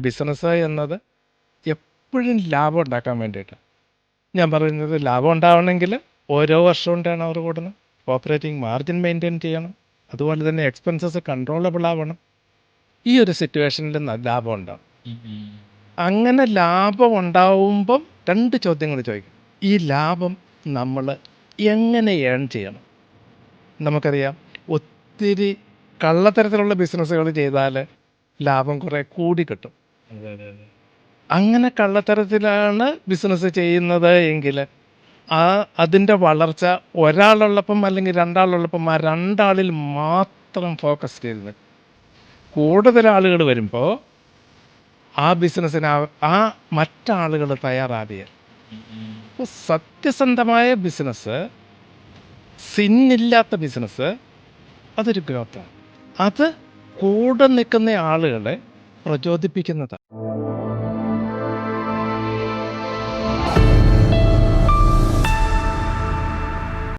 Business എന്നത് എപ്പോഴും ലാഭം ഉണ്ടാക്കാൻ വേണ്ടിയിട്ട്. ഞാൻ പറയുന്നത് ലാഭം ഉണ്ടാവണമെങ്കിൽ ഓരോ വർഷവും ടേൺ ഓവർ കൂടണം ഓപ്പറേറ്റിംഗ് മാർജിൻ മെയിന്റെയിൻ ചെയ്യണം. അതുപോലെ തന്നെ എക്സ്പെൻസസ് കൺട്രോളബിൾ ആവണം. ഈ ഒരു സിറ്റുവേഷനിൽ ലാഭം ഉണ്ടാവും. അങ്ങനെ ലാഭം ഉണ്ടാവുമ്പം രണ്ട് ചോദ്യങ്ങൾ ചോദിക്കും. ഈ ലാഭം നമ്മൾ എങ്ങനെ ഏൺ ചെയ്യണം? നമുക്കറിയാം ഒത്തിരി കള്ളത്തരത്തിലുള്ള ബിസിനസ്സുകൾ ചെയ്താൽ ലാഭം കുറേ കൂടി കിട്ടും. അങ്ങനെ കള്ളത്തരത്തിലാണ് ബിസിനസ് ചെയ്യുന്നത് എങ്കിൽ ആ അതിന്റെ വളർച്ച ഒരാളുള്ളപ്പം അല്ലെങ്കിൽ രണ്ടാളുള്ളപ്പം ആ രണ്ടാളിൽ മാത്രം ഫോക്കസ് ചെയ്ത്. കൂടുതൽ ആളുകൾ വരുമ്പോൾ ആ ബിസിനസ്സിന് ആ- ആ മറ്റാളുകൾ തയ്യാറാവുക അപ്പോൾ സത്യസന്ധമായ ബിസിനസ് സിന്നില്ലാത്ത ബിസിനസ് അതൊരു ഗ്രോത്താണ് അത് കൂടെ നിൽക്കുന്ന ആളുകളെ പ്രചോദിപ്പിക്കുന്നതാണ്